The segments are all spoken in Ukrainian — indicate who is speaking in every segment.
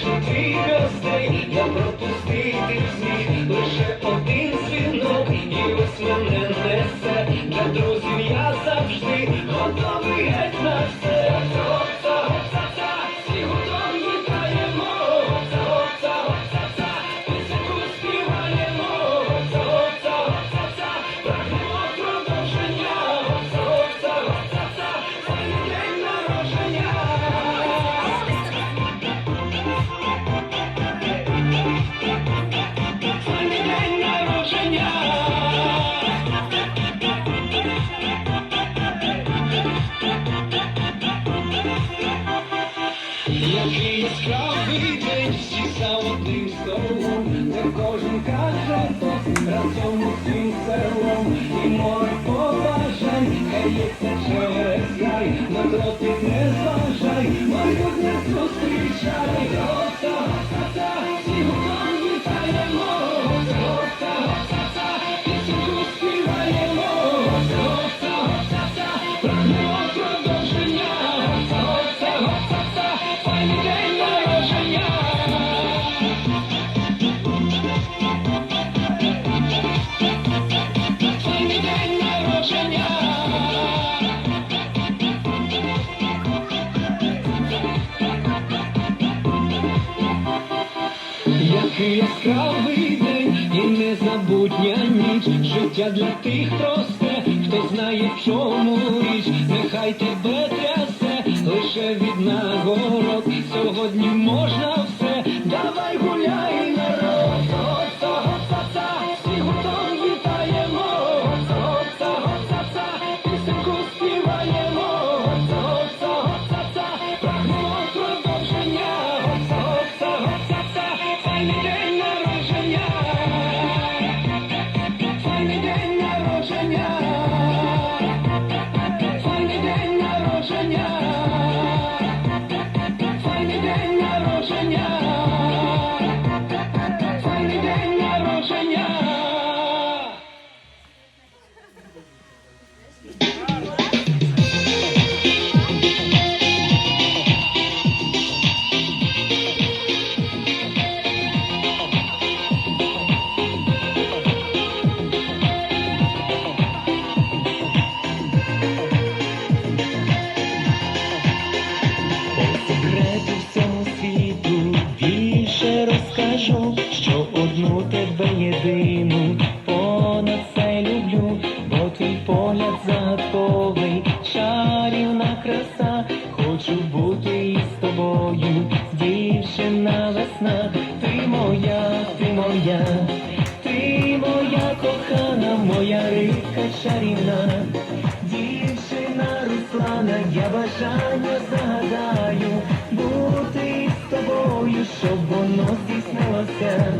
Speaker 1: specialty. Яскравий день, всі за одним столом, де кожен каже разом усім селом, і море побажань, хається через край, на дотик не Який яскравий день і незабутня ніч, життя для тих просте, хто знає, в чому річ, нехай тебе трясе, лише від нагород. Сьогодні можна
Speaker 2: Yeah. Єдину. Понад все люблю, бо твій погляд загадковий, чарівна краса, хочу бути із тобою, дівчина весна, ти моя, ти моя, ти моя кохана, моя рибка чарівна. Дівчина Руслана, я бажання загадаю щоб воно здійснилося.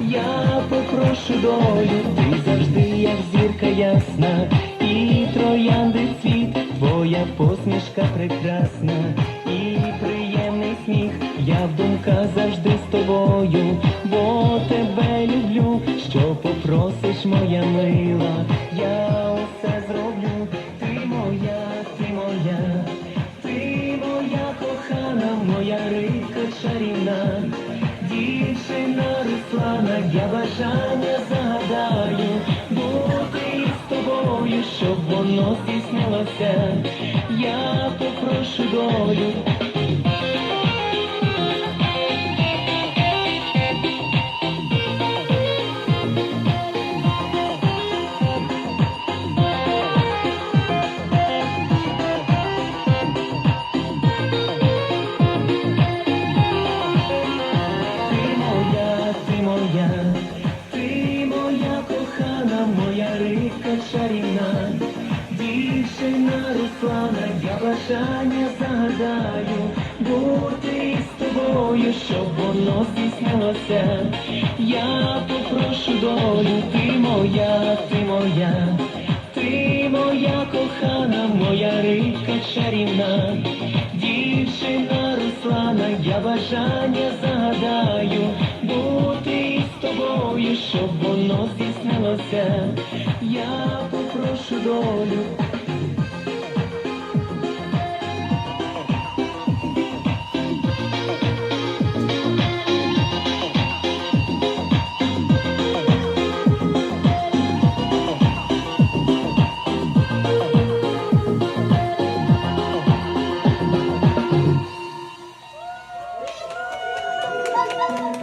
Speaker 2: Я попрошу долю, ти завжди, як зірка ясна, і троянди цвіт, твоя посмішка прекрасна, і приємний сміх, я в думках завжди з тобою, бо тебе люблю, що попросиш, моя мила, я Руслана, я бажання загадаю, бути з тобою, щоб воно здійснилося, я попрошу долю. Рибка чарівна, дівчина Руслана, я бажання загадаю, бути з тобою, щоб воно здійснилося. Я попрошу долю, ти моя, ти моя, ти моя кохана, моя рибка чарівна, дівчина Руслана, я бажання загадаю, бути з тобою, щоб воно здійснилося вдалося, я попрошу долю. Thank you.